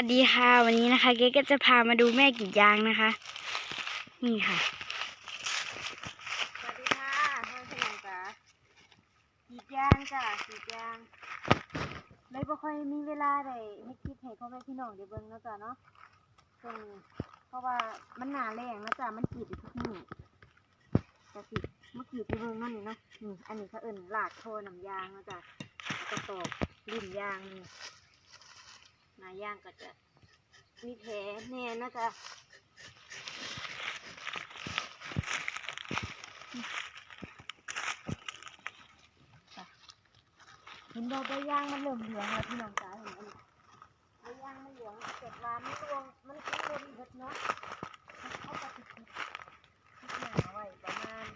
วัสดีค่ะวันนี้นะคะ เก๊ก็จะพามาดูแม่กรีดยางนะคะ นี่ค่ะสวัสดีค่ะห้องขนมจ๋ากรีดยางจ้ะกรีดยางเลยบ่ค่อยมีเวลาได้เฮ็ดคลิปให้พ่อแม่พี่น้องได้เบิ่งเนาะจ้ะเนาะซึ่งเพราะว่ามันหนาแรงเนาะจ้ะมันกรีดทุกมื้อแต่สิเมื่อกีดที่เบิ่งนั่นนี่เนาะนี่อันนี้เขาเอิ้นลากโทน้ำยางเนาะจ้ะแล้วก็ตอกลิ่มยางนี่ นาย่างก็จะมีแผลแน่นะจ๊ะเห็นดอกใบย่างมันเริ่มเหลืองแล้วพี่น้องจ๋าเห็นอันนี้ใบย่างมันเหลืองเกิดว่ามันรวงมันก็รวมเบิดเนาะเข้าไปติดติดหนาไว้ประมาณ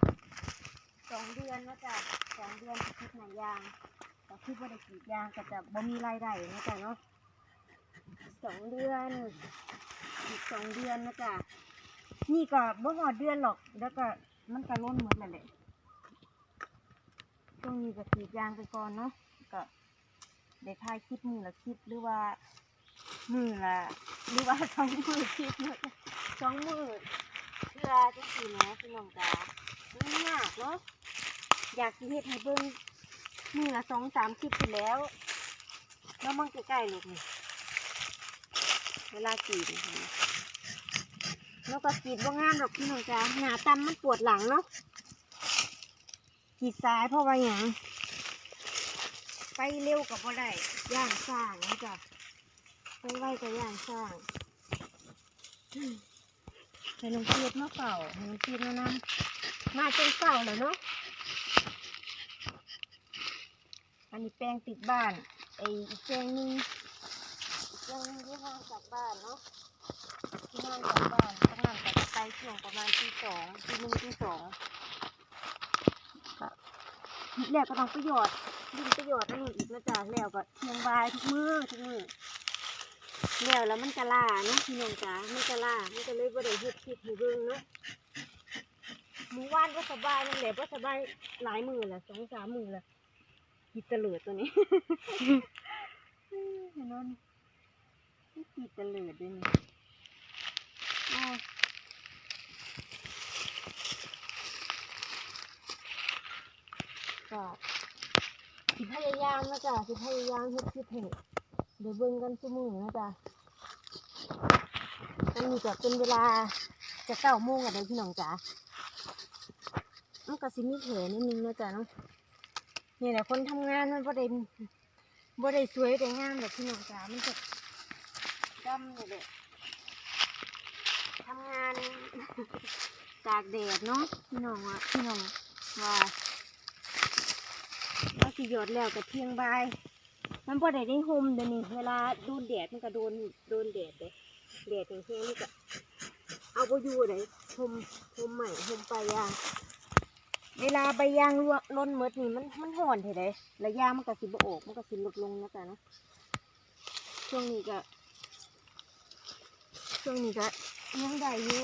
สองเดือนนะจ้ะสองเดือนจะติดหนายางแต่คือบ่าได้กรีดยางก็จะบ่มีรายได้นะจ้ะเนาะ สองเดือน อีกสองเดือนนะจ้ะนี่ก็บ่หอดเดือนหรอก แล้วก็มันก็ล้นหมดแล้วแหละช่วงนี้ก็กรีดยางไปก่อนเนาะก็ได้ถ่ายคลิปมือละคลิปหรือว่ามือละหรือว่าสองมือคลิปเนาะจ้ะสองมือเพื่อจะสีนะพี่น้องจ๋ามันยากเนาะอยากสิเฮ็ดให้เบิ่งมือละสองสามคลิปไปแล้วแล้วมันใกล้ๆลูกนี่ เวลากรีดนี่แล้วก็กีดว่างามดอกพี่น้องจ๋าหนาตำมันปวดหลังเนาะขีดซ้ายเพราะว่าอย่างไปเร็วกับว่าได้ย่างสร้างนะจ๊ะไปไวกับย่างสร้างให้น้องเทียดมาเป่าให้น้องเทียดมาน้ำมาจนเป่าแล้วเนาะอันนี้แปลงติดบ้านไอ้แปลงห นึงอีกแปลงหนึงที่ห่างจากบ้านเนาะที่ห่างจากบ้านต้องนั่งแต่ไปช่วงประมาณที่สองที่หนึ่งที่สองแล้วก็ต้องประโยชน์ดินประโยชน์นั่นอีกนะจ๊ะแล้วก็เทียงบายทุกมือทุกมือแล้วแล้วมันกะลาเนาะพี่น้องจ๋ามันกะลามันก็เลยบ่ได้เฮ็ดคลิปให้เบิ่งเนาะหมู่บ้านก็สบายนั่นแหละบ่สบายหลายมือแหละสองสามมือแหละกีดเตลิดตัวนี้เห็นนั่น นี่กีดเตลิดด้วยนี่อ้ก็สิพยายามนะจ๊ะสิพยายามเฮ็ดคลิปให้เดี๋ยวเบิ่งกันซุมือนะจ๊ะอันนี้ก็เป็นเวลาจะเก้าโมงอะเด้อพี่น้องจ๋ามันก็สิมีแผลนิดนึงนะจ๊ะเนาะนี่แหละคนทำงานมันบ่ได้บ่ได้สวยได้งามแบบพี่น้องจ๋ามันจะ ดำนี่แหละทำงานตากแดดเนาะพี่น้องว่าพี่น้องว่าว่าสิหยดแล้วกับเที่ยงบายมันพอได้ได้ห่มเดี๋ยวนี้เวลาโดนแดดมันก็โดนโดนแดดเลยแดดอย่างเช่นนี่ก็เอาไปอยู่เลยห่มห่มใหม่ห่มปลายางเวลาใบยางร่วงล้นหมดนี่มันมันห่อนเถอะเลยระยะมันก็สิบโอกมันก็สิลดลงนะจ๊ะเนาะช่วงนี้ก็ ช่วงนี้ก็ยังได้อยู่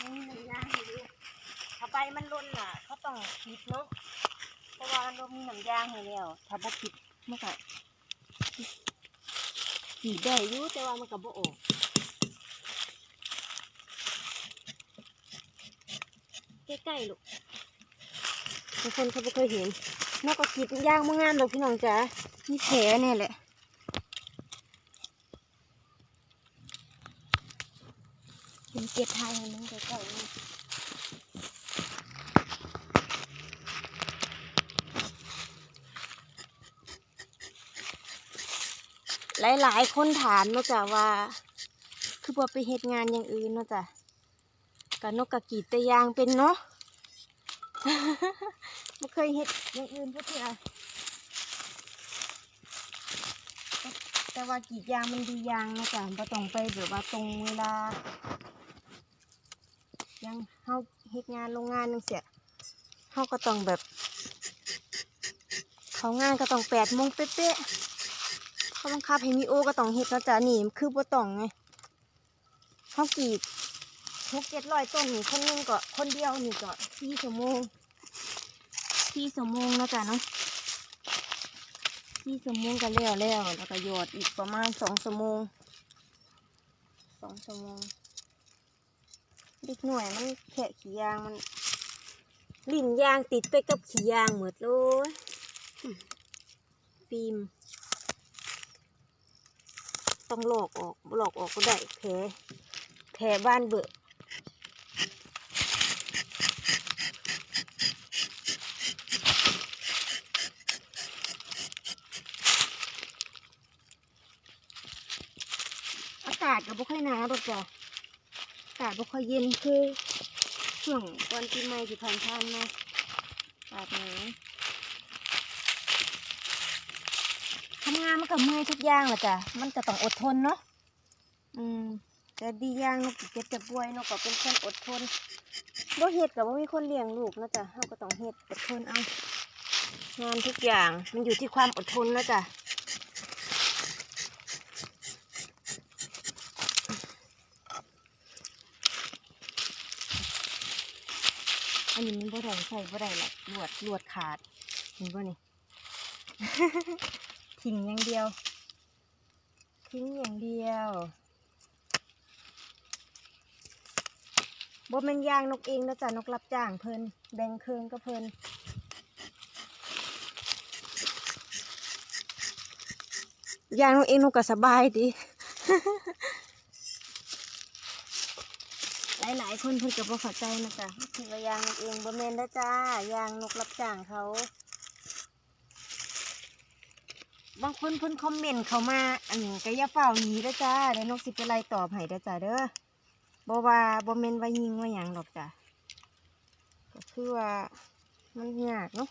ยังมีระยะอยู่ถ้าใบมันล้นอะ เขาต้องคิดเนาะเพราะว่าเรามีน้ำยางให้แล้วถ้าบ่ผิดมันก็สีได้อยู่แต่ว่ามันก็บ่ออกใกล้ๆลูกบางคนเขาบ่เคยเห็นนกก็กิดยางมางามดอกพี่น้องจ๋ามีแผลเนี่ยแหละ เป็นเก็บไทยให้มันใกล้ๆนี่หลายๆ คนถามนาะจ้ะว่า คือบ่ไปเฮ็ดงานอย่างอื่นนาะจ้ะกะนกกะกีดต่ยางเป็นเนาะบ่เคยเฮ็ดอย่างอื่นพุเทื่อแต่ว่ากีดยางมันดียางนะจ้ะบ่ต้องไปแบบว่าตรงเวลา ยังเฮาเฮ็ดงานโรงงานจังซี่เฮาก็ต้องแบบ เขางานก็ต้อง8โมงเป๊ะๆเขาบังคับให้มีโอก็ต้องเฮ็ดนะจ้ะนี่คือบ่ต้องไงเขากีดหกเจ็ดร้อยต้นนี่คนนึงก็คนเดียวนี่ก็สี่ชั่วโมงสี่ชั่วโมงนะจ้ะเนาะสี่ชั่วโมงก็แล้วแล้วแล้วก็หยอดอีกประมาณสองชั่วโมงสองชั่วโมง เด็กหน่วยมันแค่ขี้ยางมันลิ่นยางติดไปกับขี้ยางหมดเลยฟิล์มต้องหลอกออกหลอกออกก็ได้แผลแผลบ้านเบิดอากาศก็บ่ค่อยหนาวหรอกจ้ะากาศบ่ค่อยเย็นคือช่วงก่อนปีใหม่ที่ผ่านๆมาอากาศหนาวทำงานมันก็เมื่อยทุกอย่างแหละจ้ะมันก็ต้องอดทนเนาะอืมแต่ดีอย่างนกเก็บจะป่วยนกก็เป็นคนอดทนบ่เฮ็ดกับบ่ามีคนเลี้ยงลูกนะจ๊ะเฮาก็ต้องเฮ็ดอดทนเอางานทุกอย่างมันอยู่ที่ความอดทนนะจ๊ะ อันนี้มันบ่ได้ใส่บ่ได้หรอกลวดลวดขาดเห็นบ่นี่ทิ้งอย่างเดียว ทิ้งอย่างเดียวบ่แม่นยางนกเองนะจ๊ะนกรับจ้างเพิ่นแบ่งเครื่องก็เพิ่นยางนกเองนกก็สบายดี หลายๆ คนเพิ่นก็บ่เข้าใจนะจ๊ะคิดว่ายางนเองบ่แม่นนะจ้ายางนกรับจ้างเขา บางคนเพิ่นคอมเมนต์เขามา อันก็อย่าเฝ้าหนีเด้จ้าเดี๋ยวนกสิไปไล่ตอบให้เด้จ้าเด้อบ่ว่าบ่แม่นว่ายิงว่าหยังดอกจ้ะก็คือว่ามันยากเนาะ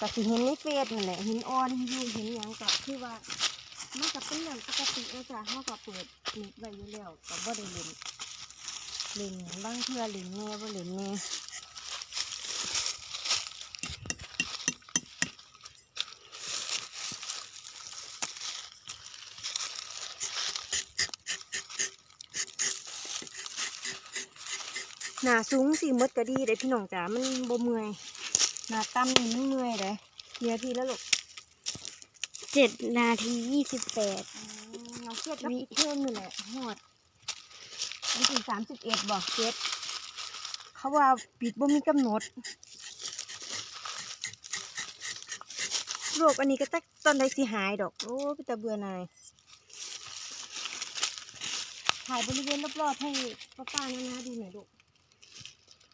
ก็สิเห็นในเฟซนั่นแหละเห็นอ่อนอยู่เห็นหยังก็คือว่ามันก็เป็นเรื่องปกติแล้วจ้ะเฮาก็เปิดเน็ตไว้อยู่แล้วก็บ่ได้เล่น เล่นบ้างเทื่อเล่นแหน่บ่เล่นแหน่หนาสูงสิหมดก็ดีเด้พี่น้องจ๋ามันบ่เมื่อยหนาต่ำนี่มันเมื่อยเด้เฮียพี่แล้วลูกเจ็ดนาทียี่สิบแปดเราเครียดกับอีกเพิ่มนี่แหละหอด มันถึงสามสิบเอ็ดบอกเจ็ดเขาว่าปิดบ่มีกำหนดโรคอันนี้ก็ตักตอนใดสิหายดอก โอ้พี่ตาเบื่อหนายถ่ายบริเวณรอบๆให้ป้าป้าๆนานาดูหน่อยลูก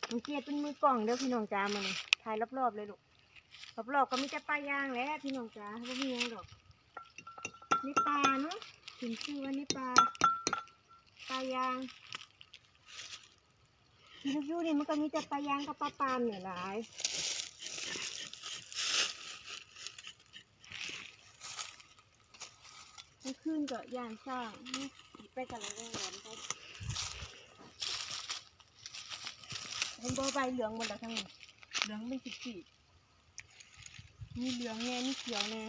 มันเกียดเป็นมือกล่องเด้อพี่น้องจ้ามันถ่ายรอบๆเลยลูกรอบๆก็มีแต่ปลายางแหล้วพี่น้องจ้าไม่มีหยังดอกนี่ปลาเนาะถึงชื่อว่านี่ปลาปลายาง ยูยูนี่มันก็มีแต่ปลายางกับปลาปามเนี่ยหลายมื่อคืนก็ย่างสร้างนี่ไปกันเลยแหวนไปเห็นบอใบเหลืองหมดแล้วทั้งนี้เหลืองเป็นสิบสี่มีเหลืองแน่มีเขียวแน่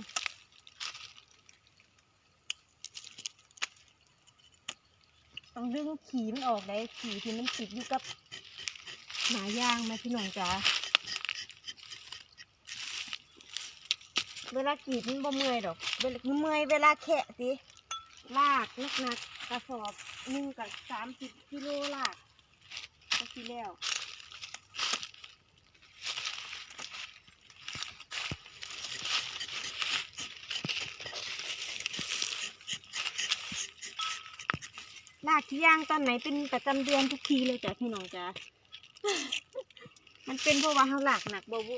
ต้องดึงขีมันออกเลยขีที่มันติดอยู่กับ หนายางมาพี่น้องจ๋าเวลากรีดมันบ่เมื่อยดอกเวลาเมื่อยเวลาแคะสิลากนักนักกระสอบหนึ่งกับสามสิบกิโลลากก็สิแล้วลากที่ย่างตอนไหนเป็นประจำเดือนทุกทีเลยจ้ะพี่น้องจ๋า มันเป็นเพราะว่าเขาลากหนักบ่บุ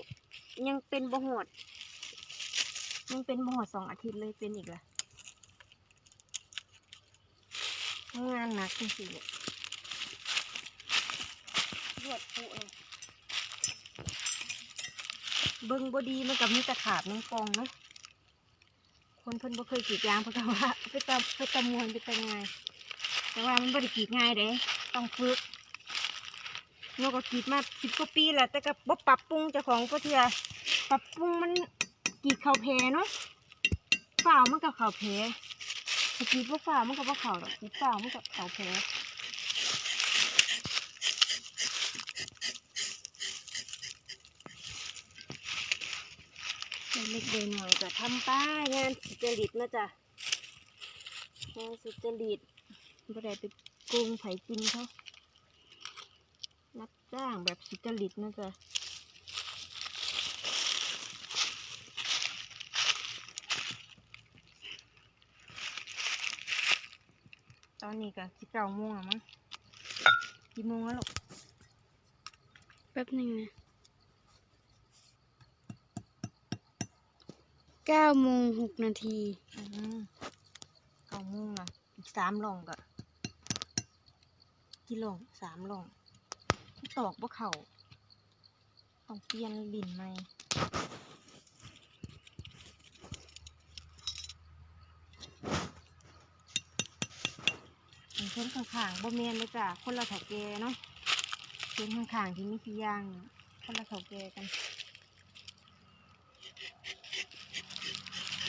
ยังเป็นบ่หอดยังเป็นบ่หอดสองอาทิตย์เลยเป็นอีกละงานหนักจริงๆเนี่ยรวดปุเลยเบิ้งบดีมันกับมีตะขาบน้ำปองเนาะคนเพิ่นบ่เคยกรีดยางเพราะว่าไปตะไปตะมวนไปตะงายแต่ว่ามันบ่ได้กรีดง่ายเด้ต้องฝึก นก็กรีดมาสิบกว่าปีแล้วแต่ก็บ่ปรับปรุงเจ้าของก็เทื่อปรับปรุงมันกรีดเข่าแพเนาะฝ่ามันก็เข่าแพถ้ากรีดบ่ฝ่ามันก็บ่เข่าดอกกรีดฝ่ามันก็เข่าแพเล็กๆหน่อยๆก็ทำป้างานสุจริตนะจ๊ะงานสุจริตบ่ได้ไปโกงไผกินเขา รับจ้างแบบสุจริตนะจ๊ะตอนนี้ก็สิเก้าโมงแล้วมั้งกี่โมงแล้วลูกแป๊บหนึ่งนะเก้าโมงหกนาทีอืมเก้าโมงอะอีกสามหลองก็กี่หลองสามหลอง ตอกบ่เข่าต้องเปลี่ยนลินใหม่อย่างเช่นข้างๆบ่แมนเลยจ้ะคนละเถาแกเนาะเช่นข้างๆที่มีขี้ย่างคนละเถาแกกัน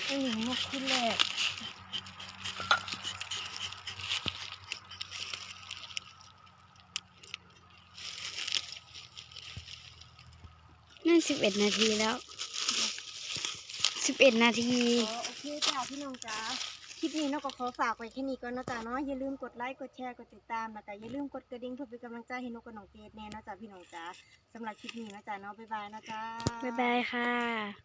ไอ้หญิงนกขึ้นแรก สิบเอ็ดนาทีแล้วสิบเอ็ดนาที อ๋อโอเคจ้าพี่น้องจ้าคลิปนี้เนาะก็ขอฝากไว้แค่นี้ก่อนเนาะจ้าเนาะอย่าลืมกดไลค์กดแชร์กดติดตามแล้วก็อย่าลืมกดกระดิ่งเพื่อเป็นกำลังใจให้นกกับน้องเกดแน่เนาะจ้าพี่น้องจ้าสำหรับคลิปนี้เนาะจ้าเนาะบ๊ายบายเนาะจ้า บ๊ายบายค่ะ